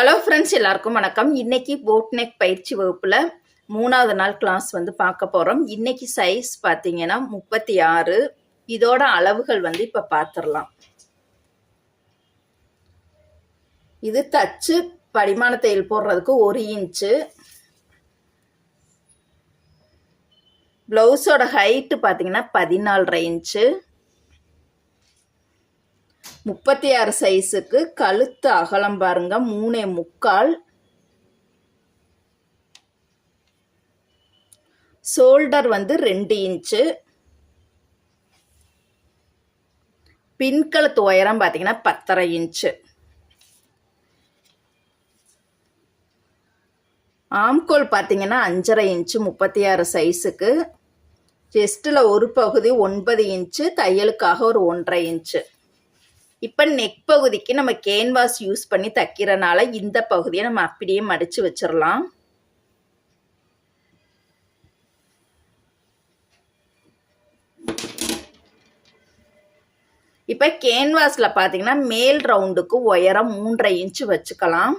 Hello friends எல்லாருக்கும் வணக்கம். இன்னைக்கு போட் நெக் பயிற்சி வகுப்பில் மூணாவது நாள் கிளாஸ் வந்து பார்க்க போகிறோம் இன்னைக்கு சைஸ் பார்த்தீங்கன்னா முப்பத்தி ஆறு. இதோட அளவுகள் வந்து இப்போ பார்த்துடலாம். இது தச்சு படிமான தையல் போடுறதுக்கு ஒரு இன்ச்சு ப்ளவுஸோட ஹைட்டு பார்த்தீங்கன்னா பதினாலரை இன்ச்சு முப்பத்தி ஆறு சைஸுக்கு கழுத்து அகலம் பாருங்க. மூணே முக்கால். ஷோல்டர் வந்து ரெண்டு இன்ச்சு. பின்கழுத்து உயரம் பார்த்தீங்கன்னா பத்தரை இன்ச்சு. ஆம்கோல் பார்த்தீங்கன்னா அஞ்சரை இன்ச்சு முப்பத்தி ஆறு சைஸுக்கு. செஸ்ட்டில் ஒரு பகுதி ஒன்பது இன்ச்சு தையலுக்காக ஒரு ஒன்றரை இன்ச்சு. இப்போ நெக் பகுதிக்கு நம்ம கேன்வாஸ் யூஸ் பண்ணி தைக்கிறனால இந்த பகுதியை நம்ம அப்படியே மடித்து வச்சிடலாம் இப்போ கேன்வாஸில் பார்த்தீங்கன்னா மேல் ரவுண்டுக்கு உயரம் மூன்றரை இன்ச்சு வச்சுக்கலாம்.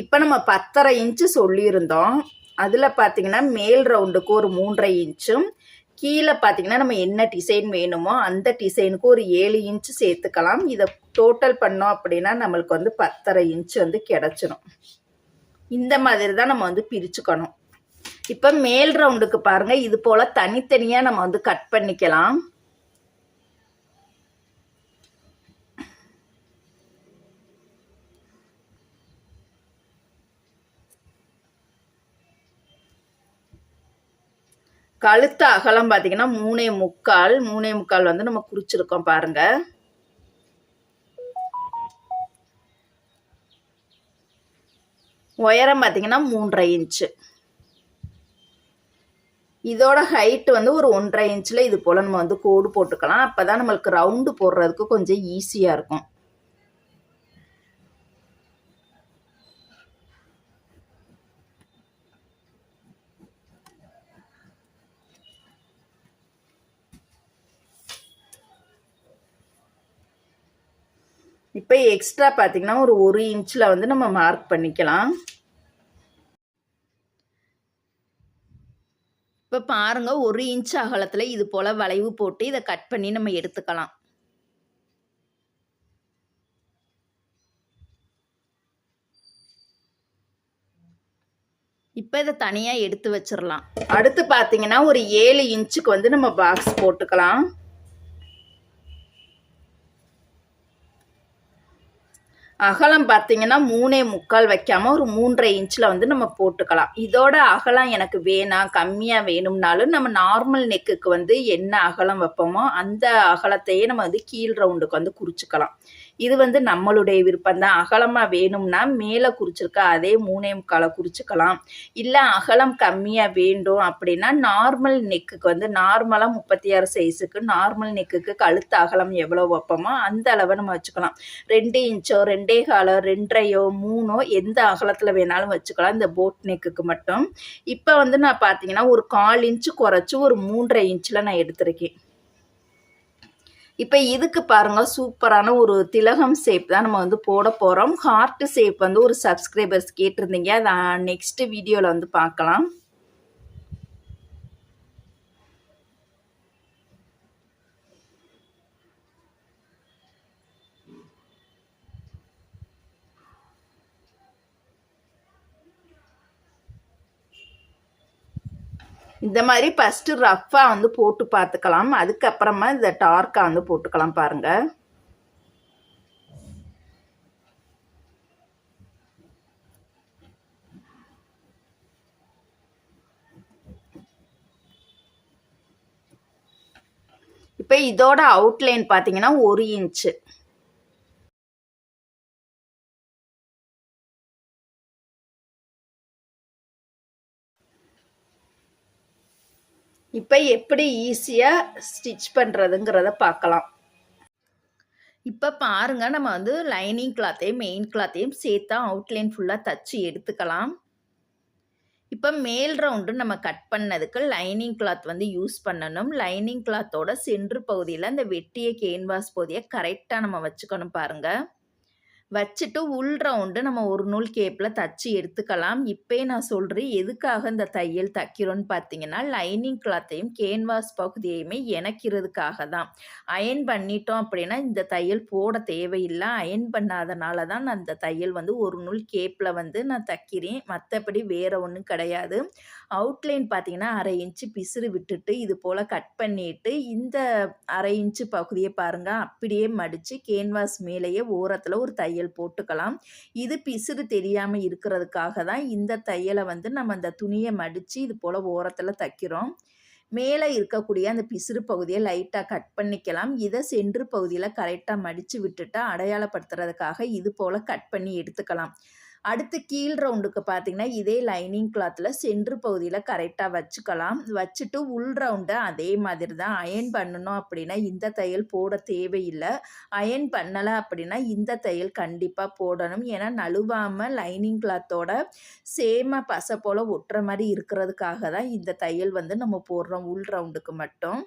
இப்போ நம்ம பத்தரை இன்ச்சு சொல்லியிருந்தோம். அதில் பார்த்தீங்கன்னா மேல் ரவுண்டுக்கு ஒரு மூன்றரை இன்ச்சும் கீழே பார்த்தீங்கன்னா நம்ம என்ன டிசைன் வேணுமோ அந்த டிசைனுக்கு ஒரு ஏழு இன்ச்சு சேர்த்துக்கலாம். இதை டோட்டல் பண்ணோம் அப்படின்னா நம்மளுக்கு வந்து பத்தரை இன்ச்சு வந்து கிடச்சிரும். இந்த மாதிரி தான் நம்ம வந்து பிரிச்சுக்கணும். இப்போ மேல் ரவுண்டுக்கு பாருங்கள் இது போல் தனித்தனியாக நம்ம வந்து கட் பண்ணிக்கலாம். கழுத்து அகலம் பார்த்தீங்கன்னா மூணே முக்கால் மூணே முக்கால் வந்து நம்ம குறிச்சிருக்கோம் பாருங்க. உயரம் பார்த்தீங்கன்னா மூன்றரை இன்ச்சு. இதோட ஹைட் வந்து ஒரு ஒன்றரை இன்ச்சில் இது போல் நம்ம வந்து கோடு போட்டுக்கலாம். அப்போ தான் நம்மளுக்கு ரவுண்டு போடுறதுக்கு கொஞ்சம் ஈஸியாக இருக்கும். இப்போ எக்ஸ்ட்ரா பார்த்தீங்கன்னா ஒரு ஒரு இன்ச்சில் வந்து நம்ம மார்க் பண்ணிக்கலாம். இப்போ பாருங்கள் ஒரு இன்ச் அகலத்தில் இது போல் வளைவு போட்டு இதை கட் பண்ணி நம்ம எடுத்துக்கலாம். இப்போ இதை தனியாக எடுத்து வச்சிடலாம் அடுத்து பார்த்தீங்கன்னா ஒரு ஏழு இன்ச்சுக்கு வந்து நம்ம பாக்ஸ் போட்டுக்கலாம். அகலம் பார்த்தீங்கன்னா மூணே முக்கால் வைக்காமல் ஒரு மூன்றரை இன்ச்சில் வந்து நம்ம போட்டுக்கலாம். இதோட அகலம் எனக்கு வேணாம் கம்மியாக வேணும்னாலும் நம்ம நார்மல் நெக்குக்கு வந்து என்ன அகலம் வைப்போமோ அந்த அகலத்தையே நம்ம வந்து கீழ் ரவுண்டுக்கு வந்து குறிச்சிக்கலாம். இது வந்து நம்மளுடைய விருப்பம் தான் அகலமாக வேணும்னா மேலே குறிச்சிருக்க அதே மூணே முக்காலை குறிச்சிக்கலாம். இல்லை அகலம் கம்மியாக வேண்டும் அப்படின்னா நார்மல் நெக்குக்கு வந்து நார்மலாக முப்பத்தி ஆறு சைஸுக்கு நார்மல் நெக்குக்கு கழுத்து அகலம் எவ்வளோ வைப்போமோ அந்த அளவை நம்ம வச்சுக்கலாம். ரெண்டு இன்ச்சோ ரெண்டே காலோ ரெண்டரையோ மூணோ எந்த அகலத்தில் வேணாலும் வச்சுக்கலாம். இந்த போட் நெக்குக்கு மட்டும். இப்போ வந்து நான் பார்த்தீங்கன்னா ஒரு கால் இன்ச்சு குறைச்சி ஒரு மூன்றரை இன்ச்சில் நான் எடுத்திருக்கேன். இப்போ இதுக்கு பாருங்கள் சூப்பரான ஒரு திலகம் ஷேப் தான் நம்ம வந்து போட போகிறோம் ஹார்ட் ஷேப் வந்து ஒரு சப்ஸ்கிரைபர்ஸ் கேட்டிருந்தீங்க அதை நெக்ஸ்ட் வீடியோவில் வந்து பார்க்கலாம். இந்த மாதிரி ஃபஸ்ட்டு ரஃப்பாக வந்து போட்டு பார்த்துக்கலாம். அதுக்கப்புறமா இந்த டார்க்காக வந்து போட்டுக்கலாம் பாருங்கள் இப்போ இதோட அவுட்லைன் பார்த்தீங்கன்னா ஒரு இன்ச்சு இப்போ எப்படி ஈஸியாக ஸ்டிச் பண்ணுறதுங்கிறத பார்க்கலாம் இப்போ பாருங்கள் நம்ம வந்து லைனிங் கிளாத்தையும் மெயின் கிளாத்தையும் சேர்த்தா அவுட்லைன் ஃபுல்லாக தச்சு எடுத்துக்கலாம். இப்போ மேல் ரவுண்டு நம்ம கட் பண்ணதுக்கு லைனிங் கிளாத் வந்து யூஸ் பண்ணணும். லைனிங் கிளாத்தோட சென்று பகுதியில் அந்த வெட்டிய கேன்வாஸ் பகுதியை கரெக்டாக நம்ம வச்சுக்கணும் பாருங்கள் வச்சுட்டு உள் ரவுண்டு நம்ம ஒரு நூல் கேப்பில் தச்சு எடுத்துக்கலாம். இப்போயே நான் சொல்கிறேன் எதுக்காக இந்த தையல் தைக்கிறோன்னு பார்த்தீங்கன்னா லைனிங் கிளாத்தையும் கேன்வாஸ் பகுதியையுமே இணைக்கிறதுக்காக தான். அயன் பண்ணிட்டோம் அப்படின்னா இந்த தையல் போட தேவையில்லை. அயன் பண்ணாதனால தான் நான் இந்த தையல் வந்து ஒரு நூல் கேப்பில் வந்து நான் தைக்கிறேன். மற்றபடி வேறு ஒன்றும் கிடையாது. அவுட்லைன் பார்த்தீங்கன்னா அரை இன்ச்சு பிசுறு விட்டுட்டு இது போல் கட் பண்ணிவிட்டு இந்த அரை இன்ச்சு பகுதியை பாருங்கள் அப்படியே மடித்து கேன்வாஸ் மேலேயே ஓரத்தில் ஒரு தையல் தையல் போட்டுக்கலாம். இது பிசுறு தெரியாமல் இருக்கிறதுக்காக தான் இந்த தையலை வந்து நம்ம அந்த துணியை மடித்து இது போல் ஓரத்தில் தைக்கிறோம். மேலே இருக்கக்கூடிய அந்த பிசுறு பகுதியை லைட்டாக கட் பண்ணிக்கலாம். இதை சென்று பகுதியில் கரெக்டாக மடித்து விட்டுட்டு அடையாளப்படுத்துறதுக்காக இது போல் கட் பண்ணி எடுத்துக்கலாம். அடுத்து கீழ் ரவுண்டுக்கு பார்த்தீங்கன்னா இதே லைனிங் கிளாத்தில் சென்ட்ரு பகுதியில் கரெக்டாக வச்சுக்கலாம். வச்சுட்டு உள் ரவுண்டை அதே மாதிரி தான் அயன் பண்ணணும் அப்படின்னா இந்த தையல் போட தேவையில்லை. அயன் பண்ணலை அப்படின்னா இந்த தையல் கண்டிப்பாக போடணும். ஏன்னா நழுவாமல் லைனிங் கிளாத்தோட சேமாக பசை போல் ஒட்டுற மாதிரி இருக்கிறதுக்காக தான் இந்த தையல் வந்து நம்ம போடுறோம் உள் ரவுண்டுக்கு மட்டும்.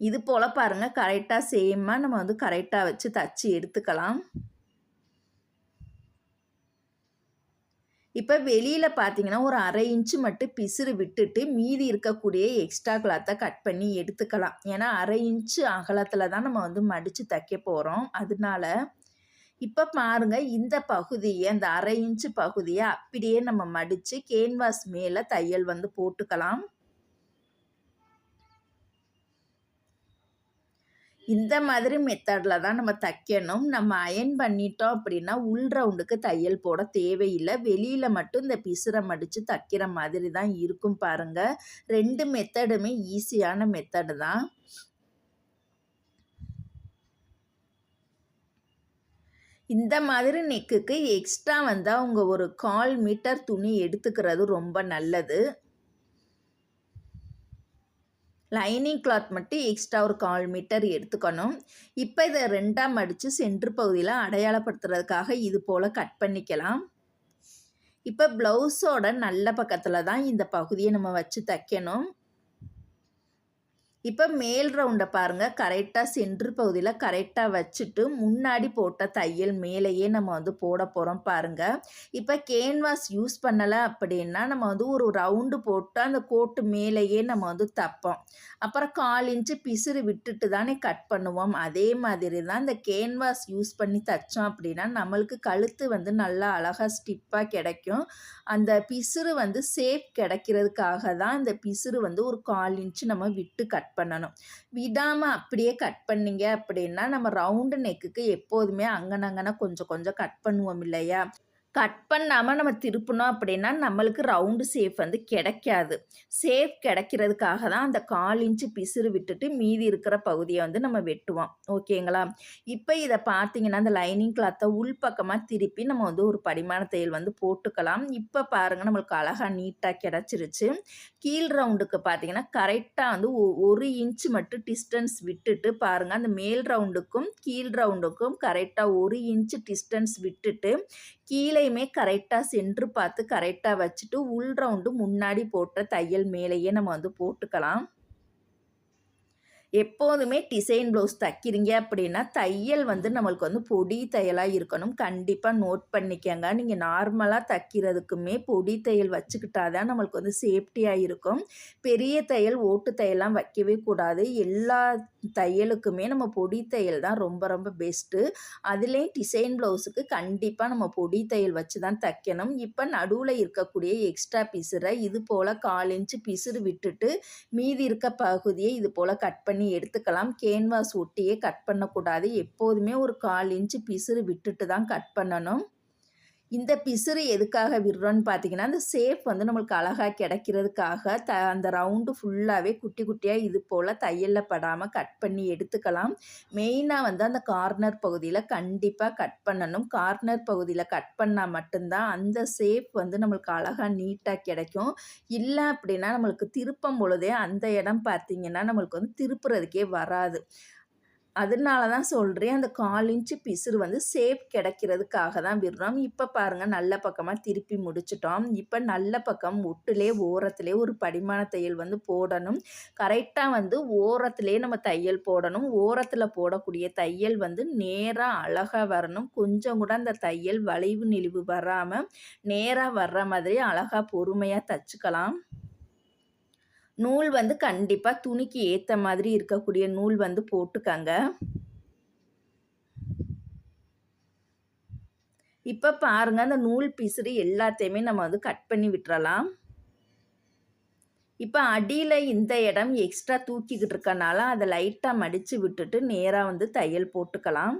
இது போல் பாருங்கள் கரெக்டாக சேமாக நம்ம வந்து கரெக்டாக வச்சு தச்சு எடுத்துக்கலாம். இப்போ வெளியில் பார்த்தீங்கன்னா ஒரு அரை இன்ச்சு மட்டும் பிசுறு விட்டுட்டு மீதி இருக்கக்கூடிய எக்ஸ்ட்ரா கிளாத்தை கட் பண்ணி எடுத்துக்கலாம். ஏன்னா அரை இன்ச்சு அகலத்தில் தான் நம்ம வந்து மடித்து தைக்க போகிறோம் அதனால இப்போ பாருங்கள் இந்த பகுதியை அந்த அரை இன்ச்சு பகுதியை அப்படியே நம்ம மடித்து கேன்வாஸ் மேலே தையல் வந்து போட்டுக்கலாம். இந்த மாதிரி மெத்தடில் தான் நம்ம தைக்கணும். நம்ம அயன் பண்ணிட்டோம் அப்படின்னா உள் ரவுண்டுக்கு தையல் போட தேவையில்லை. வெளியில் மட்டும் இந்த பிசுரை மடித்து தைக்கிற மாதிரி தான் இருக்கும் பாருங்கள் ரெண்டு மெத்தடுமே ஈஸியான மெத்தடு தான். இந்த மாதிரி நெக்குக்கு எக்ஸ்ட்ரா வந்தால் அவங்க ஒரு கால் மீட்டர் துணி எடுத்துக்கிறது ரொம்ப நல்லது. லைனிங் கிளாத் மட்டும் எக்ஸ்ட்ரா ஒரு கால் மீட்டர் எடுத்துக்கணும். இப்போ இதை ரெண்டாக மடித்து சென்ட்ரு பகுதியில் அடையாளப்படுத்துறதுக்காக இது போல் கட் பண்ணிக்கலாம். இப்போ ப்ளவுஸோட நல்ல பக்கத்தில் தான் இந்த பகுதியை நம்ம வச்சு தைக்கணும். இப்போ மேல் ரவுண்டை பாருங்கள் கரெக்டாக சென்ட்ரு பகுதியில் கரெக்டாக வச்சுட்டு முன்னாடி போட்ட தையல் மேலேயே நம்ம வந்து போட போகிறோம் பாருங்கள் இப்போ கேன்வாஸ் யூஸ் பண்ணலை அப்படின்னா நம்ம வந்து ஒரு ரவுண்டு போட்டு அந்த கோட்டு மேலேயே நம்ம வந்து தைப்போம். அப்புறம் கால் இன்ச்சு பிசுறு விட்டுட்டு தானே கட் பண்ணுவோம். அதே மாதிரி தான் இந்த கேன்வாஸ் யூஸ் பண்ணி தைச்சோம் அப்படின்னா நம்மளுக்கு கழுத்து வந்து நல்லா அழகாக ஸ்டிப்பாக கிடைக்கும். அந்த பிசுறு வந்து சேஃப் கிடைக்கிறதுக்காக தான் இந்த பிசுறு வந்து ஒரு கால் இன்ச்சு நம்ம விட்டு கட் பண்ணணும். விடாமல் அப்படியே கட் பண்ணிங்க அப்படின்னா நம்ம ரவுண்டு நெக்குக்கு எப்போதுமே அங்கனங்கன கொஞ்சம் கொஞ்சம் கட் பண்ணுவோம் இல்லையா? கட் பண்ணாமல் நம்ம திருப்பினோம் அப்படின்னா நம்மளுக்கு ரவுண்டு சேஃப் வந்து கிடைக்காது. சேஃப் கிடைக்கிறதுக்காக தான் அந்த கால் இன்ச்சு பிசுறு விட்டுட்டு மீதி இருக்கிற பகுதியை வந்து நம்ம வெட்டுவோம். ஓகேங்களா இப்போ இதை பார்த்தீங்கன்னா அந்த லைனிங் கிளாத்தை உள்பக்கமாக திருப்பி நம்ம வந்து ஒரு படிமான தையல் வந்து போட்டுக்கலாம். இப்போ பாருங்கள் நம்மளுக்கு அழகாக நீட்டாக கிடச்சிருச்சு. கீழ் ரவுண்டுக்கு பார்த்தீங்கன்னா கரெக்டாக வந்து ஒரு இன்ச்சு மட்டும் டிஸ்டன்ஸ் விட்டுட்டு பாருங்கள் அந்த மேல் ரவுண்டுக்கும் கீழ் ரவுண்டுக்கும் கரெக்டாக ஒரு இன்ச்சு டிஸ்டன்ஸ் விட்டுட்டு கீழேயுமே கரெக்டாக சென்று பார்த்து கரெக்டாக வச்சுட்டு உள் ரவுண்டு முன்னாடி போட்ட தையல் மேலேயே நம்ம வந்து போட்டுக்கலாம். எப்போதுமே டிசைன் ப்ளவுஸ் தைக்கிறீங்க அப்படின்னா தையல் வந்து நம்மளுக்கு வந்து பொடி தையலாக இருக்கணும். கண்டிப்பாக நோட் பண்ணிக்கங்க. நீங்கள் நார்மலாக தைக்கிறதுக்குமே பொடி தையல் வச்சுக்கிட்டா தான் நம்மளுக்கு வந்து சேஃப்டியாக இருக்கும். பெரிய தையல் ஓட்டு தையல்லாம் வைக்கவே கூடாது. எல்லா தையலுக்குமே நம்ம பொடி தையல் தான் ரொம்ப ரொம்ப பெஸ்ட்டு அதுலேயும் டிசைன் ப்ளவுஸுக்கு கண்டிப்பாக நம்ம பொடி தையல் வச்சு தான் தைக்கணும். இப்போ நடுவில் இருக்கக்கூடிய எக்ஸ்ட்ரா பிசுரை இது போல் கால் இன்ச்சு பிசுறு விட்டுட்டு மீதி இருக்க பகுதியை இது போல் கட் பண்ணி பண்ணி எடுத்துக்கலாம். கேன்வாஸ் ஒட்டியே கட் பண்ணக்கூடாது. எப்போதுமே ஒரு கால் இன்ச்சு பிசுறு விட்டுட்டு தான் கட் பண்ணணும். இந்த பிசுறு எதுக்காக விடுறோன்னு பார்த்தீங்கன்னா அந்த சேஃப் வந்து நம்மளுக்கு அழகாக கிடைக்கிறதுக்காக த அந்த ரவுண்டு ஃபுல்லாகவே குட்டி குட்டியாக இது போல் தையலில் படாமல் கட் பண்ணி எடுத்துக்கலாம். மெயினாக வந்து அந்த கார்னர் பகுதியில் கண்டிப்பாக கட் பண்ணணும். கார்னர் பகுதியில் கட் பண்ணால் மட்டும்தான் அந்த சேஃப் வந்து நம்மளுக்கு அழகாக நீட்டாக கிடைக்கும். இல்லை அப்படின்னா நம்மளுக்கு திருப்பும் பொழுதே அந்த இடம் பார்த்திங்கன்னா நம்மளுக்கு வந்து திருப்புறதுக்கே வராது. அதனால தான் சொல்கிறேன் அந்த கால் இன்ச்சு பிசுறு வந்து சேஃப் கிடைக்கிறதுக்காக தான் விடுறோம். இப்போ பாருங்கள் நல்ல பக்கமாக திருப்பி முடிச்சிட்டோம். இப்போ நல்ல பக்கம் ஒட்டுலே ஓரத்துலேயே ஒரு படிமான தையல் வந்து போடணும். கரெக்டாக வந்து ஓரத்திலே நம்ம தையல் போடணும். ஓரத்தில் போடக்கூடிய தையல் வந்து நேராக அழகாக வரணும். கொஞ்சம் கூட அந்த தையல் வளைவு நெளிவு வராமல் நேராக வர்ற மாதிரி அழகாக பொறுமையாக தச்சுக்கலாம். நூல் வந்து கண்டிப்பாக துணிக்கு ஏற்ற மாதிரி இருக்கக்கூடிய நூல் வந்து போட்டுக்கங்க. இப்போ பாருங்கள் அந்த நூல் பிசுறு எல்லாத்தையுமே நம்ம வந்து கட் பண்ணி விட்டுறலாம். இப்போ அடியில் இந்த இடம் எக்ஸ்ட்ரா தூக்கிக்கிட்டு இருக்கனால அதை லைட்டாக மடித்து விட்டுட்டு நேராக வந்து தையல் போட்டுக்கலாம்.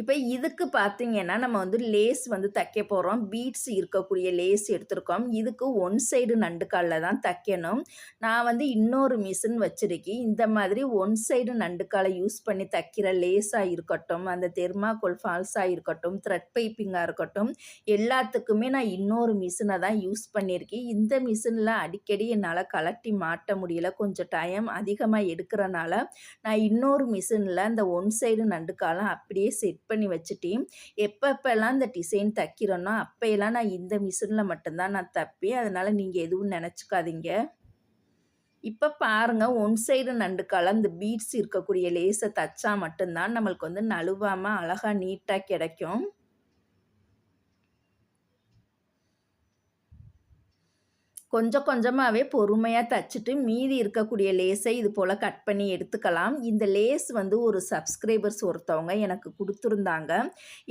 இப்போ இதுக்கு பார்த்தீங்கன்னா நம்ம வந்து லேஸ் வந்து தைக்க போகிறோம் பீட்ஸ் இருக்கக்கூடிய லேஸ் எடுத்திருக்கோம். இதுக்கு ஒன் சைடு நண்டுக்காலில் தான் தைக்கணும். நான் வந்து இன்னொரு மிஷின் வச்சுருக்கேன். இந்த மாதிரி ஒன் சைடு நண்டுக்காலை யூஸ் பண்ணி தைக்கிற லேஸாக இருக்கட்டும் அந்த தெர்மாக்கோல் ஃபால்ஸாக இருக்கட்டும் த்ரெட் பைப்பிங்காக இருக்கட்டும் எல்லாத்துக்குமே நான் இன்னொரு மிஷினை தான் யூஸ் பண்ணியிருக்கேன் இந்த மிஷினில் அடிக்கடி என்னால் கலட்டி மாட்ட முடியல. கொஞ்சம் டைம் அதிகமாக எடுக்கிறனால நான் இன்னொரு மிஷினில் அந்த ஒன் சைடு நண்டுக்காலம் அப்படியே செட் பண்ணி வச்சுட்டு எப்பப்பெல்லாம் இந்த டிசைன் தைக்கிறோன்னா அப்போயெல்லாம் நான் இந்த மிஷினில் மட்டும்தான் நான் தைப்பேன். அதனால் நீங்கள் எதுவும் நினச்சிக்காதீங்க. இப்போ பாருங்கள் ஒன் சைடு நண்டுக்கால இந்த பீட்ஸ் இருக்கக்கூடிய லேஸை தைச்சா மட்டும்தான் நம்மளுக்கு வந்து நழுவாமல் அழகாக நீட்டாக கிடைக்கும். கொஞ்சம் கொஞ்சமாகவே பொறுமையாக தைச்சிட்டு மீதி இருக்கக்கூடிய லேஸை இது போல் கட் பண்ணி எடுத்துக்கலாம். இந்த லேஸ் வந்து ஒரு சப்ஸ்கிரைபர்ஸ் ஒருத்தவங்க எனக்கு கொடுத்துருந்தாங்க.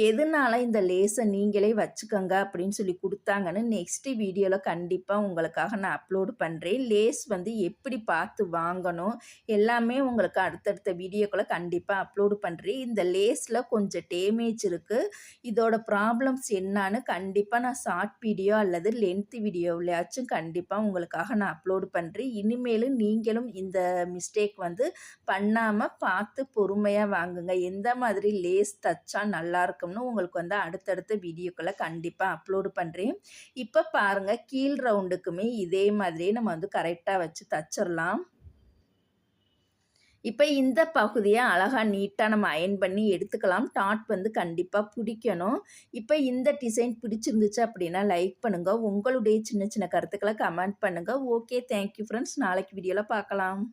எதனால இந்த லேஸை நீங்களே வச்சுக்கோங்க அப்படின்னு சொல்லி கொடுத்தாங்கன்னு நெக்ஸ்ட் வீடியோவில் கண்டிப்பாக உங்களுக்காக நான் அப்லோடு பண்ணுறேன் லேஸ் வந்து எப்படி பார்த்து வாங்கணும் எல்லாமே உங்களுக்கு அடுத்தடுத்த வீடியோக்களை கண்டிப்பாக அப்லோடு பண்ணுறேன் இந்த லேஸில் கொஞ்சம் டேமேஜ் இருக்குது இதோட ப்ராப்ளம்ஸ் என்னான்னு கண்டிப்பாக நான் ஷார்ட் வீடியோ அல்லது லென்த் வீடியோவிலையாச்சும் கண்டிப்பாக கண்டிப்பாக உங்களுக்காக நான் அப்லோடு பண்ணுறேன் இனிமேலும் நீங்களும் இந்த மிஸ்டேக் வந்து பண்ணாமல் பார்த்து பொறுமையாக வாங்குங்க. எந்த மாதிரி லேஸ் தச்சா நல்லா இருக்கும்னு உங்களுக்கு வந்து அடுத்தடுத்த வீடியோக்களை கண்டிப்பாக அப்லோடு பண்ணுறேன் இப்போ பாருங்கள் கீழ் ரவுண்டுக்குமே இதே மாதிரியே நம்ம வந்து கரெக்டாக வச்சு தச்சிடலாம் இப்போ இந்த பகுதியை அழகாக நீட்டாக நம்ம அயன் பண்ணி எடுத்துக்கலாம். டாட் வந்து கண்டிப்பாக பிடிக்கணும். இப்போ இந்த டிசைன் பிடிச்சிருந்துச்சு அப்படின்னா லைக் பண்ணுங்கள் உங்களுடைய சின்ன சின்ன கருத்துக்களை கமெண்ட் பண்ணுங்கள் ஓகே தேங்க்யூ ஃப்ரெண்ட்ஸ் நாளைக்கு வீடியோவில் பார்க்கலாம்.